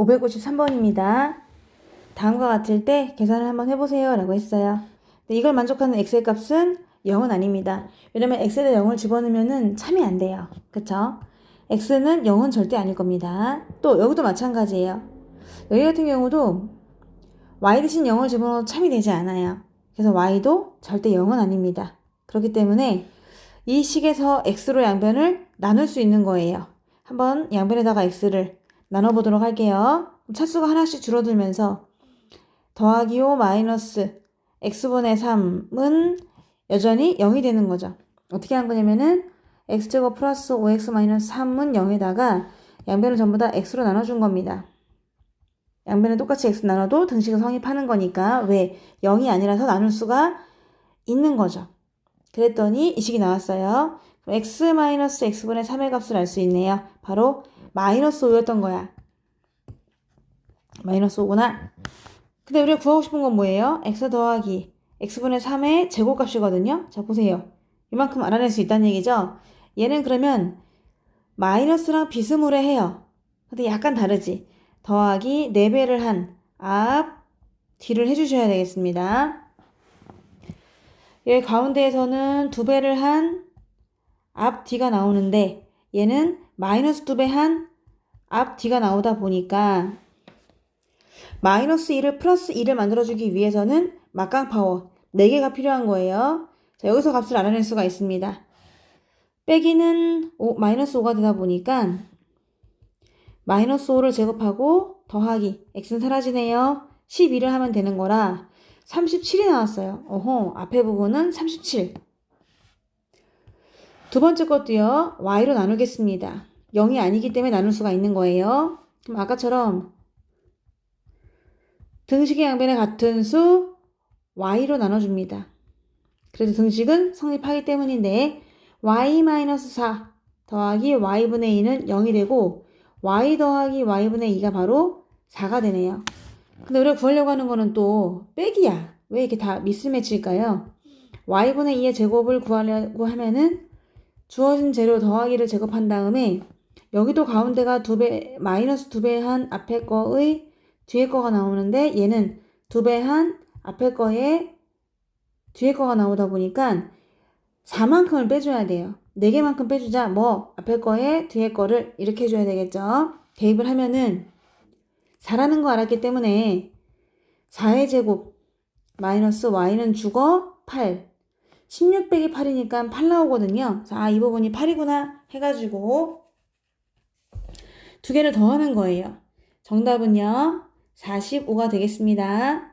553번입니다. 다음과 같을 때 계산을 한번 해보세요 라고 했어요. 이걸 만족하는 x의 값은 0은 아닙니다. 왜냐면 x에다 0을 집어넣으면 참이 안 돼요. 그쵸? x는 0은 절대 아닐 겁니다. 또 여기도 마찬가지예요. 여기 같은 경우도 y 대신 0을 집어넣어도 참이 되지 않아요. 그래서 y도 절대 0은 아닙니다. 그렇기 때문에 이 식에서 x로 양변을 나눌 수 있는 거예요. 한번 양변에다가 x를 나눠보도록 할게요. 차수가 하나씩 줄어들면서 더하기 5 마이너스 x분의 3은 여전히 0이 되는 거죠. 어떻게 한 거냐면은 x제곱 플러스 5x 마이너스 3은 0에다가 양변을 전부 다 x로 나눠준 겁니다. 양변을 똑같이 x 나눠도 등식은 성립하는 거니까 왜 0이 아니라서 나눌 수가 있는 거죠. 그랬더니 이 식이 나왔어요. x 마이너스 x분의 3의 값을 알 수 있네요. 바로 마이너스 5였던 거야. 마이너스 5구나. 근데 우리가 구하고 싶은 건 뭐예요? x 더하기 x분의 3의 제곱값이거든요. 자, 보세요. 이만큼 알아낼 수 있다는 얘기죠? 얘는 그러면 마이너스랑 비스무리해요. 근데 약간 다르지. 더하기 4배를 한 앞, 뒤를 해주셔야 되겠습니다. 여기 가운데에서는 2배를 한 앞, 뒤가 나오는데 얘는 마이너스 2배 한 앞, 뒤가 나오다 보니까 마이너스 1을 플러스 2를 만들어주기 위해서는 막강 파워 4개가 필요한 거예요. 자, 여기서 값을 알아낼 수가 있습니다. 빼기는 5, 마이너스 5가 되다 보니까 마이너스 5를 제곱하고 더하기 x는 사라지네요. 12를 하면 되는 거라 37이 나왔어요. 어허, 앞에 부분은 37. 두 번째 것도요. y로 나누겠습니다. 0이 아니기 때문에 나눌 수가 있는 거예요. 그럼 아까처럼 등식의 양변에 같은 수 y로 나눠줍니다. 그래도 등식은 성립하기 때문인데 y-4 더하기 y분의 2는 0이 되고 y 더하기 y분의 2가 바로 4가 되네요. 근데 우리가 구하려고 하는 거는 또 빼기야. 왜 이렇게 다 미스매치일까요? y분의 2의 제곱을 구하려고 하면은 주어진 재료 더하기를 제곱한 다음에 여기도 가운데가 두 배, 마이너스 두 배 한 앞에 거의 뒤에 거가 나오는데 얘는 두 배 한 앞에 거에 뒤에 거가 나오다 보니까 4만큼을 빼줘야 돼요. 4개만큼 빼주자. 뭐 앞에 거에 뒤에 거를 이렇게 해줘야 되겠죠. 대입을 하면은 4라는 거 알았기 때문에 4의 제곱 마이너스 y는 죽어 8 16 빼기 8이니까 8 나오거든요. 자, 아, 이 부분이 8이구나 해가지고 두 개를 더하는 거예요. 정답은요. 45가 되겠습니다.